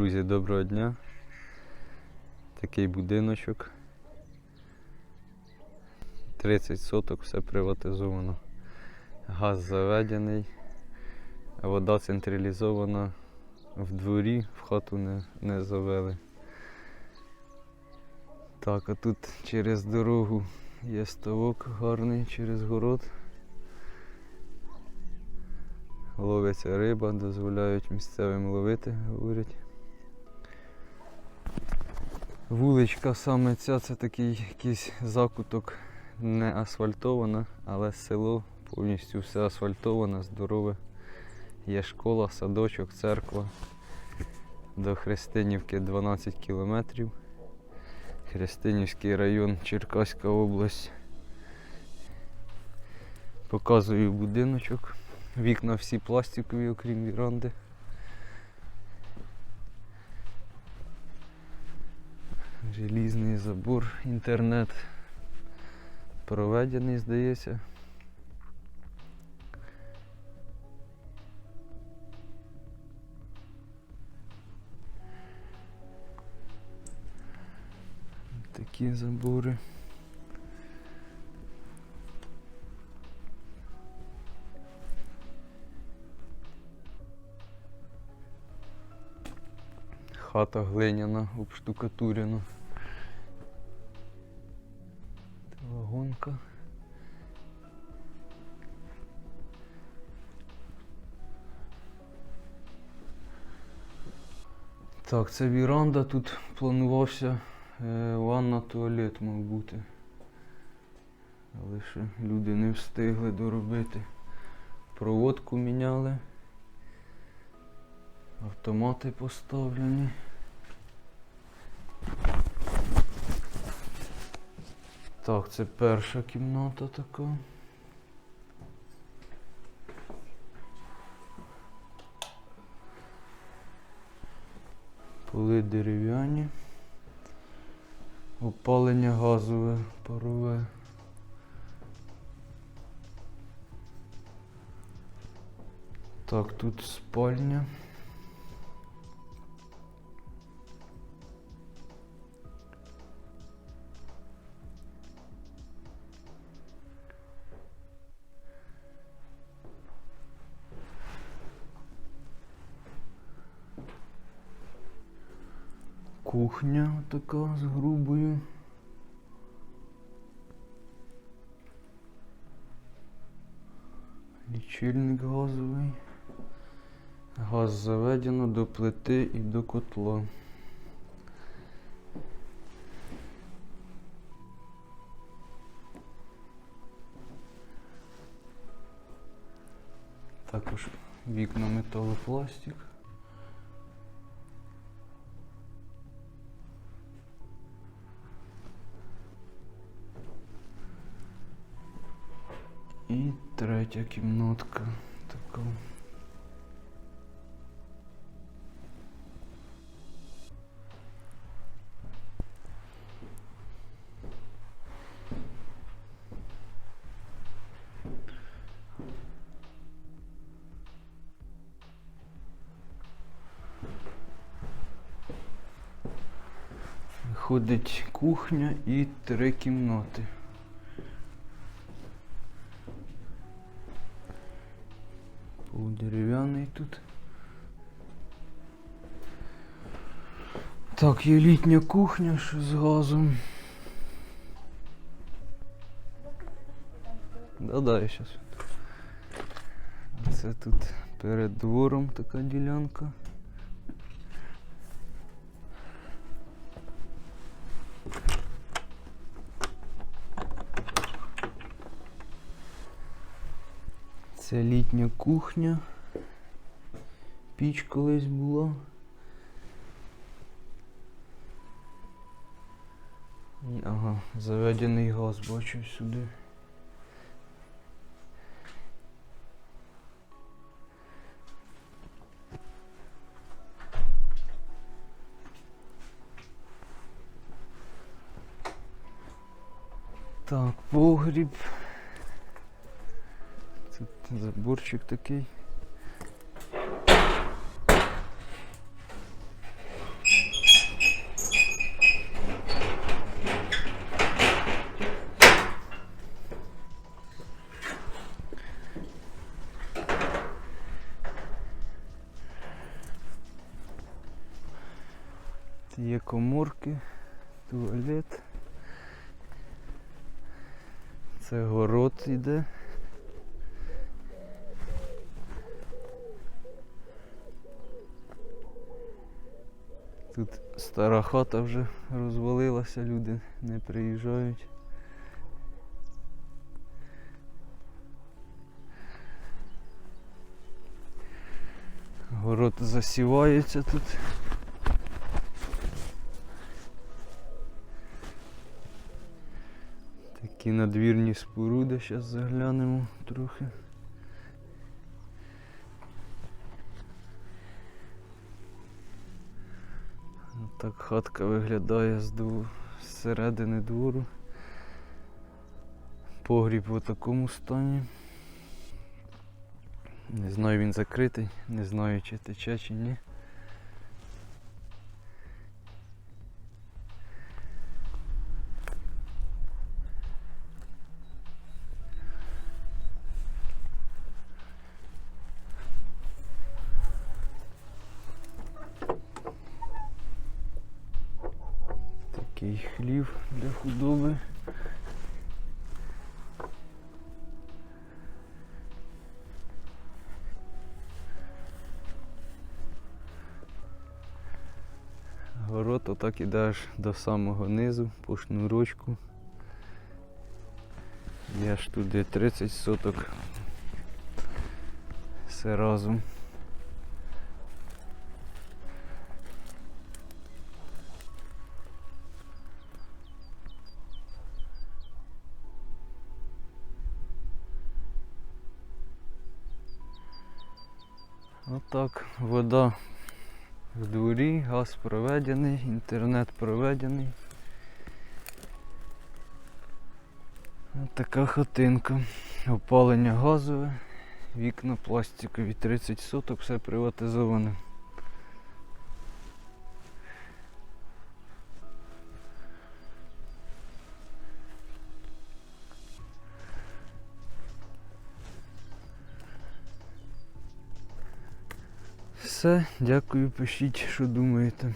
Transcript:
Друзі, доброго дня. Такий будиночок. 30 соток, все приватизовано. Газ заведений, вода централізована в дворі, в хату не, не завели. Так, а тут через дорогу є ставок гарний через город. Ловиться риба, дозволяють місцевим ловити, говорять. Вуличка саме ця це такий якийсь закуток не асфальтована, але село повністю все асфальтоване, здорове. Є школа, садочок, церква. До Христинівки 12 кілометрів. Христинівський район, Черкаська область. Показую будиночок. Вікна всі пластикові, окрім віранди. Желізний забор, інтернет проведений, здається. Такі забори. Хата глиняна, обштукатурена. Вагонка. Так, це віранда, тут планувався е, ванна, туалет мав бути. Але ще люди не встигли доробити. Проводку міняли. Автомати поставлені. Так, це перша кімната така. Поли дерев'яні. Опалення газове, парове. Так, тут спальня. Кухня така з грубою. Лічильник газовий. Газ заведено до плити і до котла. Також вікна металопластик. Третя кімнатка така. Виходить кухня і три кімнати. Тут. Так, є літня кухня ще з газом. Да-да, я щас. Це тут перед двором така ділянка. Це літня кухня. Піч колись була. Ага, заведений газ бачу сюди. Так, погріб. Тут заборчик такий. Коморки, туалет. Це город іде. Тут стара хата вже розвалилася, люди не приїжджають. Город засівається тут. Такі надвірні споруди, зараз заглянемо трохи. Ну, Так хатка виглядає з, середини двору. Погріб в такому стані. Не знаю, він закритий, не знаю, чи тече, чи ні. Такий хлів для худоби. Город отак іде аж до самого низу по шнурочку. Є аж туди 30 соток. Все разом. Отак, вода в дворі, газ проведений, інтернет проведений. Ось така хатинка. Опалення газове, вікна пластикові, 30 соток, все приватизоване. Все, дякую, пишіть, що думаєте.